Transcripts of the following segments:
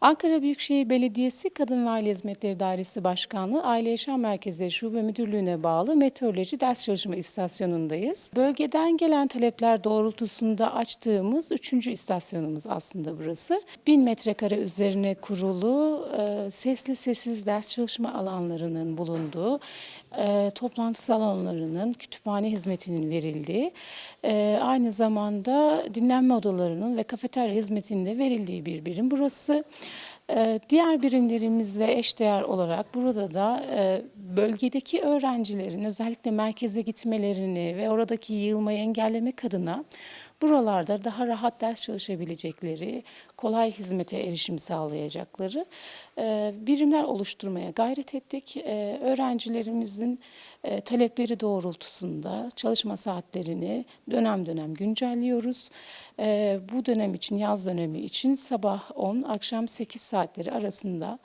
Ankara Büyükşehir Belediyesi Kadın ve Aile Hizmetleri Dairesi Başkanlığı Aile Yaşam Merkezleri Şube Müdürlüğü'ne bağlı Meteoroloji Ders Çalışma İstasyonundayız. Bölgeden gelen talepler doğrultusunda açtığımız üçüncü istasyonumuz aslında burası. 1000 metrekare üzerine kurulu e, sesli sessiz ders çalışma alanlarının bulunduğu, e, toplantı salonlarının, kütüphane hizmetinin verildiği, e, aynı zamanda dinlenme odalarının ve kafeterya hizmetinin de verildiği bir birim burası. E, Diğer birimlerimizle eşdeğer olarak burada da e, bölgedeki öğrencilerin özellikle merkeze gitmelerini ve oradaki yığılmayı engellemek adına buralarda daha rahat ders çalışabilecekleri, kolay hizmete erişim sağlayacakları e, birimler oluşturmaya gayret ettik. E, Öğrencilerimizin e, talepleri doğrultusunda çalışma saatlerini dönem dönem güncelliyoruz. Bu dönem için, yaz dönemi için sabah 10, akşam 8 saatleri arasında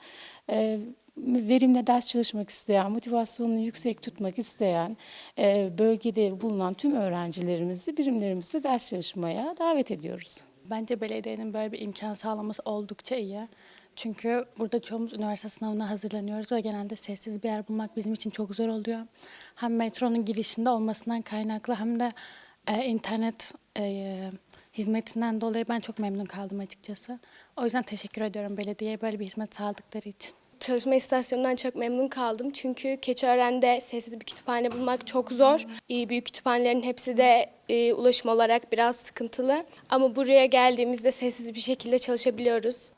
verimle ders çalışmak isteyen, motivasyonunu yüksek tutmak isteyen e, bölgede bulunan tüm öğrencilerimizi birimlerimizde ders çalışmaya davet ediyoruz. Bence belediyenin böyle bir imkan sağlaması oldukça iyi. Çünkü burada çoğumuz üniversite sınavına hazırlanıyoruz ve genelde sessiz bir yer bulmak bizim için çok zor oluyor. Hem metronun girişinde olmasından kaynaklı hem de e, internet e, hizmetinden dolayı ben çok memnun kaldım açıkçası. O yüzden teşekkür ediyorum belediyeye böyle bir hizmet sağladıkları için. Çalışma istasyonundan çok memnun kaldım. Çünkü Keçiören'de sessiz bir kütüphane bulmak çok zor. Büyük kütüphanelerin hepsi de e, ulaşım olarak biraz sıkıntılı. Ama buraya geldiğimizde sessiz bir şekilde çalışabiliyoruz.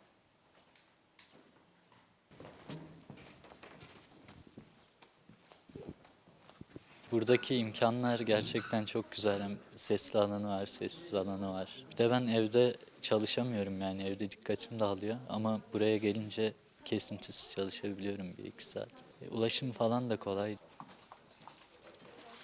Buradaki imkanlar gerçekten çok güzel. Hem sesli alanı var, sessiz alanı var. Bir de ben evde çalışamıyorum yani evde dikkatim dağılıyor. Ama buraya gelince kesintisiz çalışabiliyorum bir iki saat. E, Ulaşım falan da kolay.